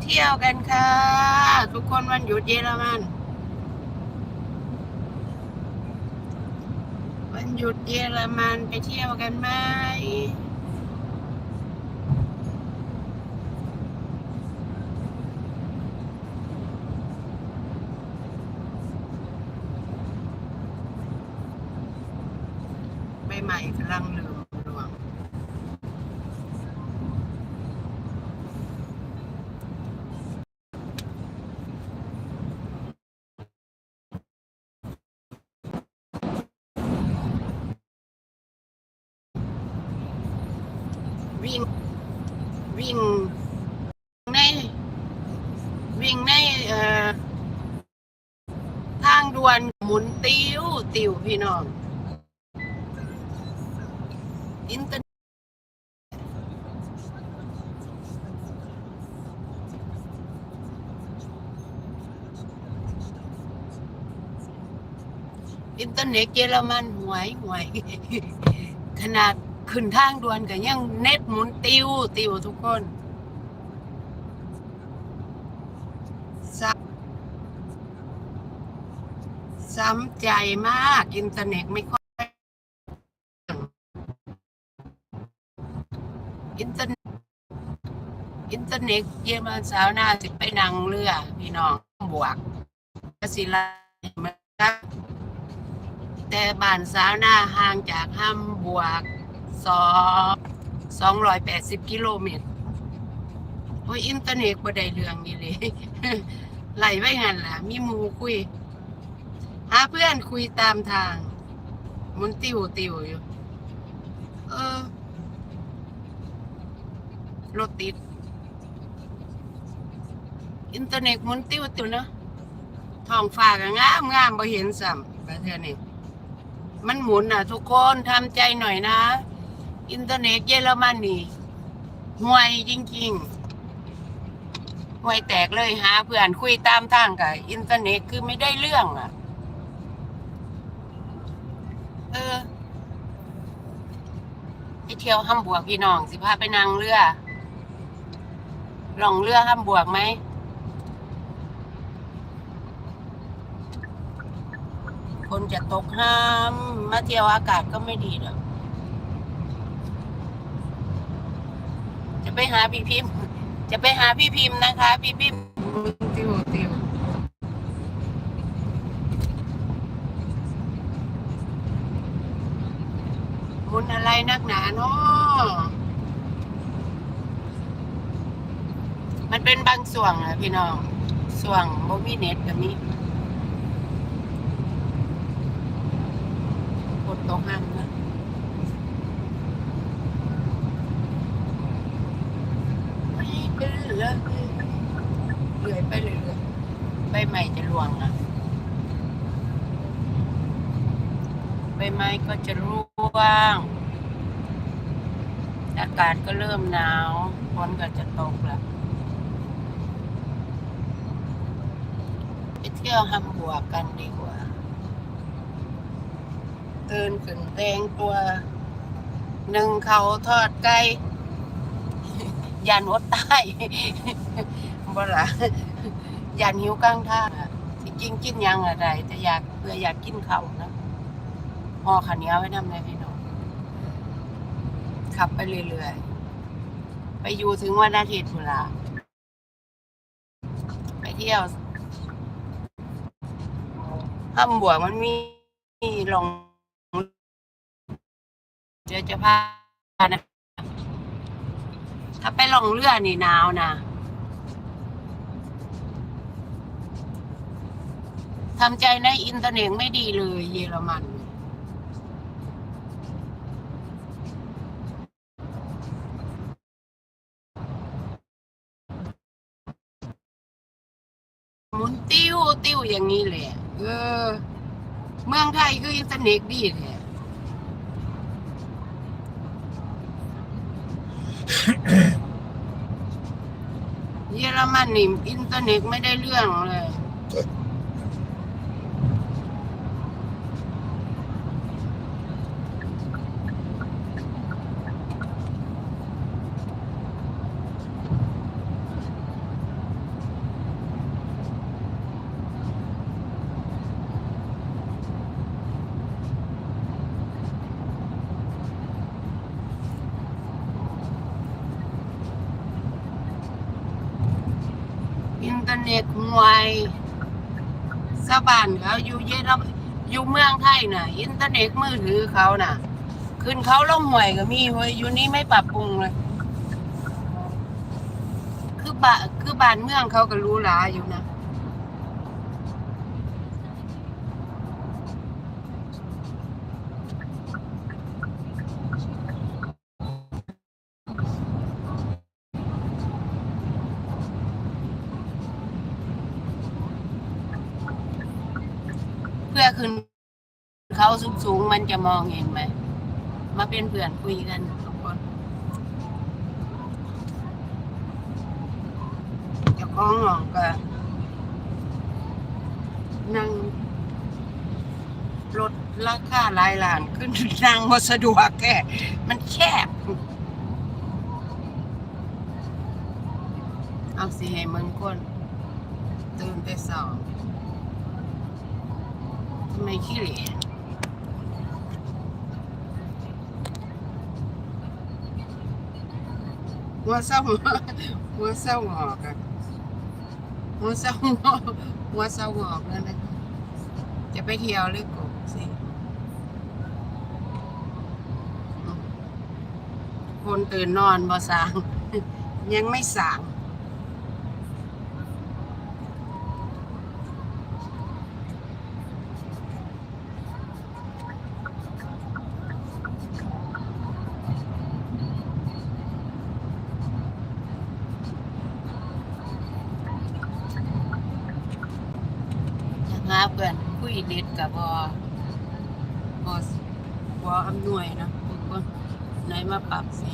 เที่ยวกันค่ะ ทุกคนวันหยุดเยอรมัน วันหยุดเยอรมันไปเที่ยวกันไหมใบใหม่กำลังเหลืองรวง วิ่ง วิ่งในวิ่งในเอ่อทางด่วนหมุนติวติวพี่น้องอินเตอร์อินเทอร์เน็ตเยอรมันหวยหวยขนาด ขึ้นทางด่วนก็ยังเน็ตหมุนติวติวทุกคนซ้ำใจมากอินเทอร์เน็ตไม่ค่อยอินเทอร์เน็ตอินเทอร์เน็ตเยมันสาวหน้าสิไปนั่งเรือพี่น้องบวกกสิลาแต่บ้านสาวหน้าห่างจากห้ามบวก สองสองร้อยแปดสิบกิโลเมตรโอ้ยอินเทอร์เน็ตบ่ได้เรื่องนี่เลยไหลไว้หันล่ะ มีมูคุย หาเพื่อนคุยตามทาง มุนติวติวอยู่ เออรถติด อินเทอร์เน็ตมุนติวติวเนาะท้องฟ้าก็งามงามบ่เห็นซ้ำประเทศนี้มันหมุนอะ ทุกคนทำใจหน่อยนะ อินเทอร์เน็ตเยอรมันนี่ห่วยจริงๆห่วยแตกเลยหาเพื่อนคุยตามทางกับอินเทอร์เน็ตคือไม่ได้เรื่องอะ เออไปเที่ยวห้ามบวกพี่น้อง สิพาไปนั่งเรือลองเรือห้ามบวกไหมคนจะตกห้าม มาเที่ยวอากาศก็ไม่ดีหรอก จะ ไปหาพี่พิมพ์ จะไปหาพี่พิมพ์นะคะ พี่พิมพ์ติวติวมุนอะไรนักหนาเนาะมันเป็นบางส่วงอะพี่น้องส่วงโมมีเน็ตแบบนี้กดตกห้ามนะ ไม่ เป็นเรื่อยเรื่อยไปเรื่อยๆใบไม้จะร่วงอะใบไม้ก็จะร่วง อากาศก็เริ่มหนาวฝนก็จะตกละไปเที่ยวฮัมบัวร์กกันดีกว่าตื่นขึ้นแต่งตัว หนึ่งเขาทอดไก่ ยันอดตายบ่ล่ะยันหิวกลางทางที่จริงกินยังอะไร แต่อยากเพื่ออยากกินเขานะห่อข้าวเนียไว้นำในพี่น้องขับไปเรื่อยๆ ไปอยู่ถึงวันอาทิตย์พุละไปเที่ยวห้ำบวกมันมีลงเดี๋ยวจะพานะ ถ้าไปลองเรือนี่หนาวนะทำใจในอินเทอร์เน็ตไม่ดีเลย เยอรมันหมุนติ้วติ้วอย่างนี้แหละ เออ เมืองไทยคืออินเทอร์เน็ตดีแหละ ยอรมันนี่อินเทอร์เน็ตไม่ได้เรื่องเลย อ อร์เน็ตห่วยชาวบ้านเขาอยู่เยอรมันอยู่เมืองไทยน่ะ อินเทอร์เน็ตมือถือเขาน่ะ ขึ้นเขาลงห่วยก็มีเว้ยอยู่นี่ไม่ปรับปรุงเลย คือบ้านคือบ้านเมืองเขาก็รู้หลาอยู่นะ เพื่อขึ้นเขา สูงมันจะมองเห็นไหม มาเป็นเพื่อนคุยกันทุกคนเจ้าของห้องก็นั่งรถราคาหลายล้านขึ้นนั่งบ่สะดวกแค่มันแคบ เอาสิให้มึงคนตื่นแต่เช้าทำไมขี้เหร่ หัวเศร้าหัวเศร้าหอกอะหัวเศร้าหัวเศร้าหอกนั่นนะจะไปเที่ยวเลยกบสิคนตื่นนอนบ่สาง ยังไม่สาง หา เพื่อนคุยเน็ตกับบอบอบออำนวยนะทุกคนไหนมาปรับสี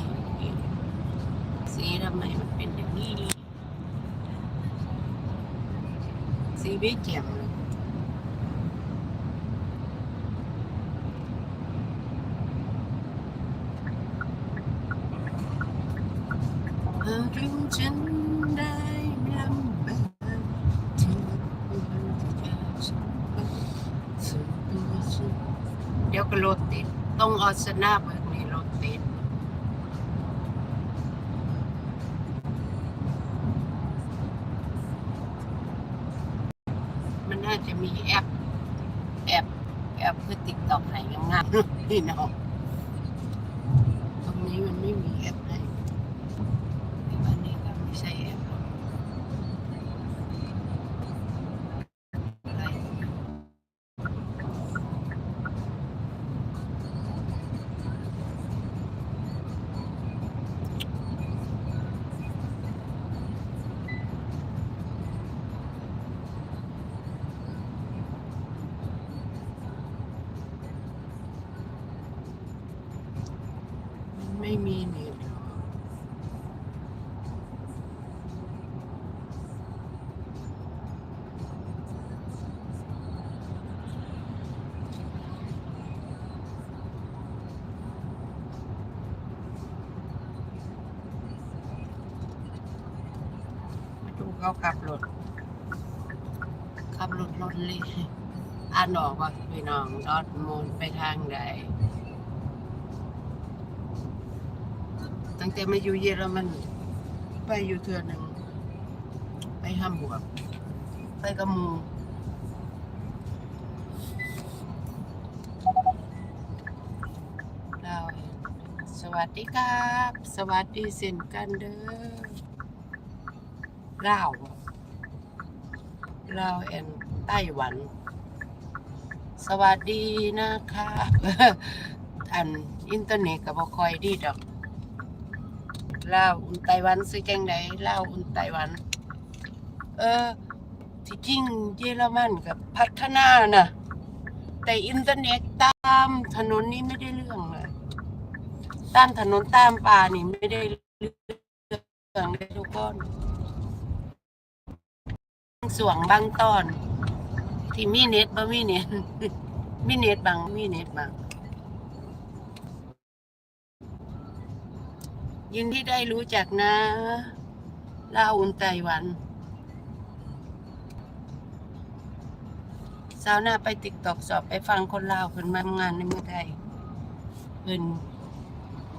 สีทำไมมันเป็นอย่างนี้สีไม่เจ่มเลย รถติดต้องออสนาเบิกนี่รถติด มันน่าจะมีแอป แอป แอปเพื่อติ๊กต็อกไหนงายๆพี่น้อง เขาขับรถขับรถรถเลยอ่านออกว่าพี่น้องดอดมูลไปทางใดตั้งแต่มาอยู่เยอรมันไปอยู่เทือหนึ่งไปห้ามบวกไปกับหมูเราสวัสดีครับ สวัสดีเส้นกันเด้อ ลาวลาวแอนไต้หวัน สวัสดีนะคะอันอินเทอร์เน็ตกับบ่คอยดีดอกลาวอุ่นไต้หวันซื้อจังไดลาวอุ่นไต้หวัน เออ ที่จริงเยอรมันกับพัฒนานะแต่อินเทอร์เน็ตตามถนนนี้ไม่ได้เรื่องเลยตามถนนตามป่านี่ไม่ได้เรื่องเลยทุกคน สวงบางตอน ที่มีเน็ตบ่มีเน็ตมีเน็ตบางมีเน็ตบางยินที่ได้รู้จักนะลาอุ่นไต้หวัน สาวหน้าไปติ๊กตอกสอบไปฟังคนลาวเพิ่นมางานในเมืองไทยเพิ่น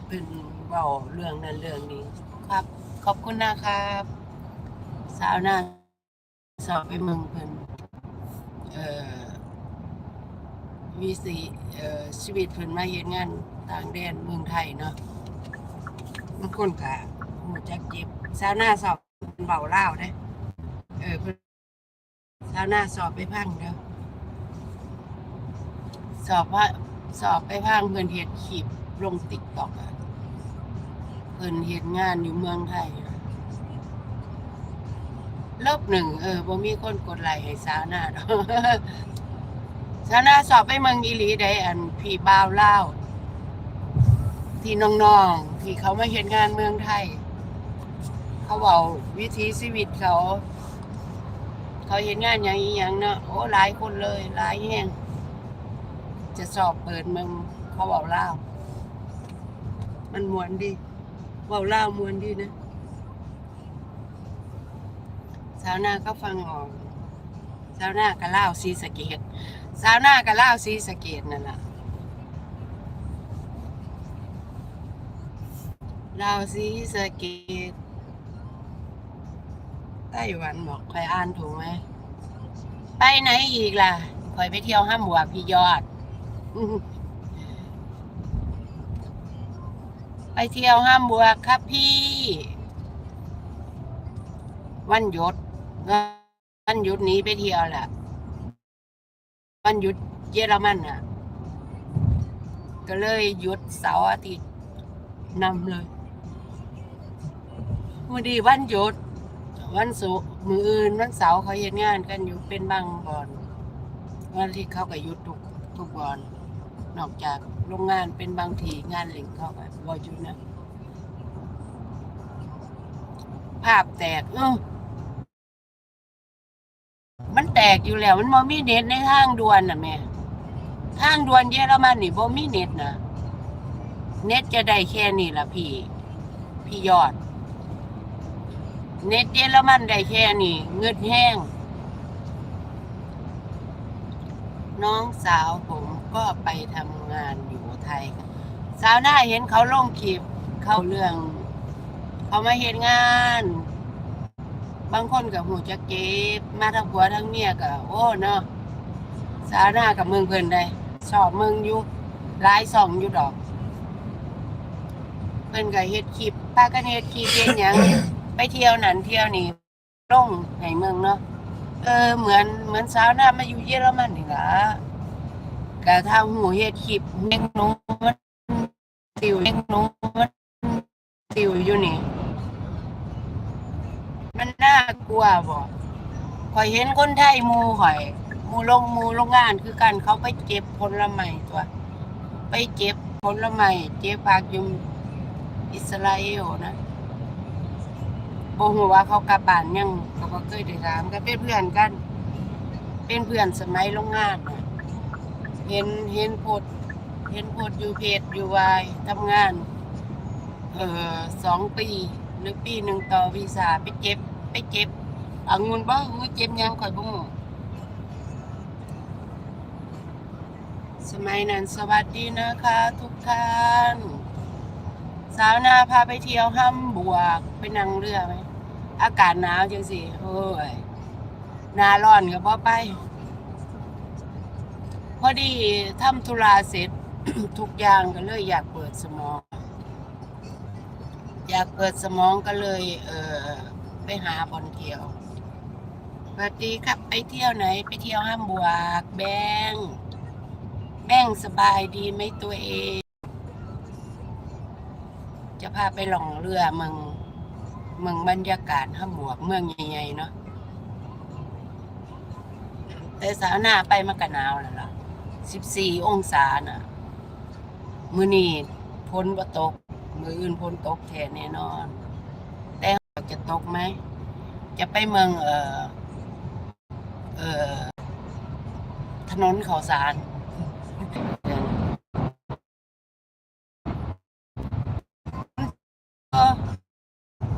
เพิ่นเว้าเรื่องนั้นเรื่องนี้ครับ ขอบคุณนะครับ สาวหน้า สอบไปเมืองเพิ่นเอ่อวิสีเอ่อชีวิตเพิ่นมาเฮ็ดงานต่างแดนเมืองไทยเนาะบางคนก็ฮู้จักเจ็บชาวนาสอบเป็นเบาเล่าเด้เออเพิ่นชาวนาสอบไปพังเด้อสอบว่าสอบไปพังเพิ่นเฮ็ดคลิปลง TikTok อะเพิ่นเฮ็ดงานอยู่เมืองไทยอะ ลบหนึ่งเออบ่มีคนกดไลค์ให้สาวหน้าดอกสาวหน้าสอบไปเมืองอีหลีได้อันพี่บ่าวเล่าที่น้องๆที่เขามาเห็นงานเมืองไทย เขาเว้าวิถีชีวิตเขา เขาเห็นงานอย่างอีหยังเนาะโอ้หลายคนเลยหลายแห่งจะสอบเปิดเมืองเขาเว้าเล่ามันมวนดีเว้าเล่ามวนดีนะ สาวนาก็ฟังออกสาวนาก็เล่าซีสะเกตสาวนาก็เล่าซีสะเกตนั่นแหละเล่าซีสะเกตไต้หวันบอกใครอ่านถูกไหมไปไหนอีกล่ะคอยไปเที่ยวห้ามบวกพี่ยอด ไปเที่ยวห้ามบวกครับพี่ วันหยุด วันหยุดนี้ไปเที่ยวแหละวันหยุดเยอรมันอะ ก็เลยหยุดเสาร์อาทิตย์นำเลยวันดีวันหยุด วันศุกร์มืออื่นวันเสาร์เขาเฮ็ดงานกันอยู่เป็นบางบอนวันที่เขาก็หยุดทุกทุกบอนนอกจากโรงงานเป็นบางทีงานเหลิงเขาก็บ่หยุดนะภาพแตกเออ แตกอยู่แล้ว มันบ่มีเน็ตในทางด่วนน่ะแม่ทางด่วนเยอรมันนี่บ่มีเน็ตนะเน็ตจะได้แค่นี้ละพี่ พี่ยอด เน็ตเยอรมันได้แค่นี้เงินแห้ง น้องสาวผมก็ไปทำงานอยู่ไทยสาวหน้าเห็นเขาลงคลิปเข้าเรื่อง เขามาเห็นงาน บางคนกับหูจะเก็บมาทั้งผัวทั้งเมียกับโอ้เนาะสาหน้ากับเมืองเพิ่นได้สอบเมืองอยู่หลายสองอยู่ดอกเพิ่นก็เฮ็ดคลิปป้าก็เฮ็ดคลิปเฮ็ดหยังไปเที่ยวนั่นเที่ยวนี่ลงให้เมืองเนาะเออเหมือนเหมือนสาวหน้ามาอยู่เยอรมันนี่ล่ะก็ทาหูเฮ็ดคลิปเฮงหนูมันติวเฮงหนูมันติวอยู่นี่ มันน่ากลัวบ่ข่อยเห็นคนไทยหมูข่อยหมูลงหมูโรงงานคือกันเขาไปเก็บผลไม้ตัว ไปเก็บผลไม้เก็บผักอยู่อิสราเอลนะบ่ฮู้ว่าเขากลับบ้านยังก็บ่เคยได้ถามก็เป็นเพื่อนกัน เป็นเพื่อนสมัยโรงงานนะเห็นเห็นโพดเห็นโพดอยู่เพจอยู่วายทำงาน เออสองปีหรือปีหนึ่งต่อวีซ่าไปเก็บ เก็บอางินบ่มือเก็บยังข่อยบ่ฮู้สมัยนั้นสวัสดีนะคะ ทุกท่าน สาวนาพาไปเที่ยวห้ำบวกไปนั่งเรือไหมอากาศหนาวจังสิโอ้ยหนาร้อนก็บ่ไป พอดีทำธุระเสร็จ ทุกอย่างก็เลยอยากเปิดสมอง อยากเปิดสมองก็เลย เออ ไปหาบอลเที่ยวสวัสดีครับไปเที่ยวไหน ไปเที่ยวห้ามบวก แบง แบงสบายดีไหมตัวเอง จะพาไปหล่องเรือเมืองเมืองบรรยากาศห้ามบวกเมืองใหญ่ๆเนาะแต่สาวหน้าไปมากะนาวแล้วล่ะสิบสี่องศาน่ะ มือนีพ้นบ่ตก มืออื่นพ้นตกแท้แน่นอน ตกไหม จะไปเมืองเอ่อเออถนนข่าวสาร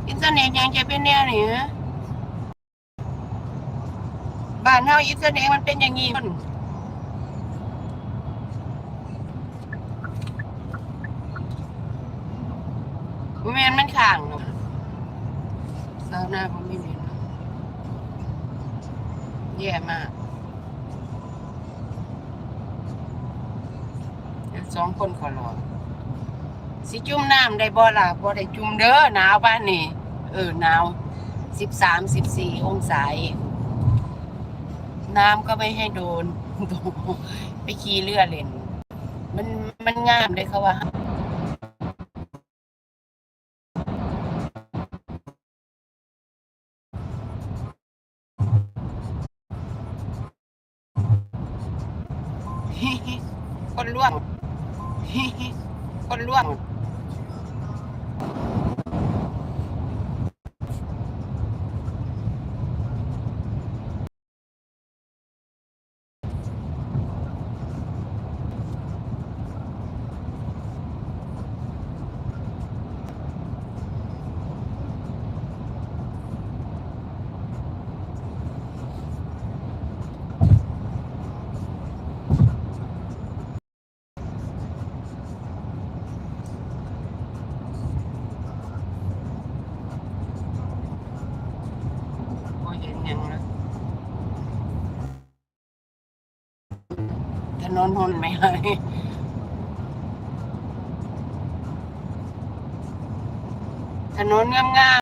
อินเทอร์เน็ตยังจะเป็นแนวนี้ฮะบ้านเฮาอินเทอร์เน็ตมันเป็นอย่างนี้มันแม่นมันข้างาวหน้าผมไม่มีเนแย่มากสองคนขอรอสิจุ่มน้ำได้บ่ล่ะบ่ได้จุ่มเด้อหนาวบ้านนี่เออหนาวสิบสามสิบสี่องศาเองน้ำก็ไม่ให้โดน ไปขี่เรือเล่น มันมันงามเลยเขาว่า ถนนไหมเลยถนนง่าย